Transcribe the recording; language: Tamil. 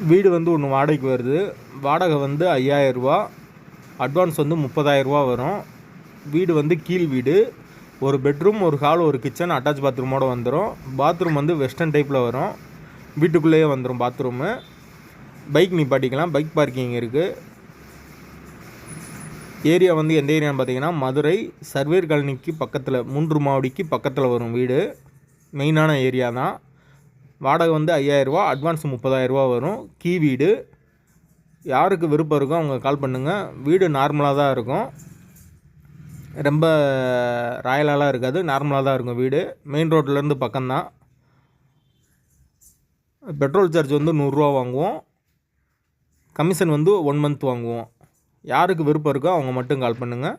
வீடு வந்து ஒன்று வாடகைக்கு வருது. வாடகை வந்து ஐயாயிரரூபா அட்வான்ஸ் வந்து முப்பதாயிரரூபா வரும். வீடு வந்து கீழ் வீடு. ஒரு பெட்ரூம் ஒரு ஹால் ஒரு கிச்சன் அட்டாச் பாத்ரூமோடு வந்துடும் பாத்ரூம் வந்து வெஸ்டர்ன் டைப்பில் வரும். வீட்டுக்குள்ளேயே வந்துடும் பாத்ரூமு பைக் நிப்பாட்டிக்கலாம். பைக் பார்க்கிங் இருக்குது ஏரியா வந்து எந்த ஏரியான்னு பார்த்தீங்கன்னா மதுரை சர்வேர் காலனிக்கு பக்கத்தில் மூன்று மாவடிக்கு பக்கத்தில் வரும் வீடு. மெயினான ஏரியா தான். வாடகை வந்து ஐயாயிரரூவா அட்வான்ஸ் முப்பதாயிரரூவா வரும். கீ வீடு. யாருக்கு விருப்பம் இருக்கோ அவங்க கால் பண்ணுங்கள் வீடு நார்மலாக தான் இருக்கும். ரொம்ப ராயலாலாம் இருக்காது. நார்மலாக தான் இருக்கும் வீடு. மெயின் ரோட்லேருந்து பக்கம்தான். பெட்ரோல் சார்ஜ் வந்து நூறுரூவா வாங்குவோம். கமிஷன் வந்து ஒன் மந்த் வாங்குவோம். யாருக்கு விருப்பம் இருக்கோ அவங்க மட்டும் கால் பண்ணுங்கள்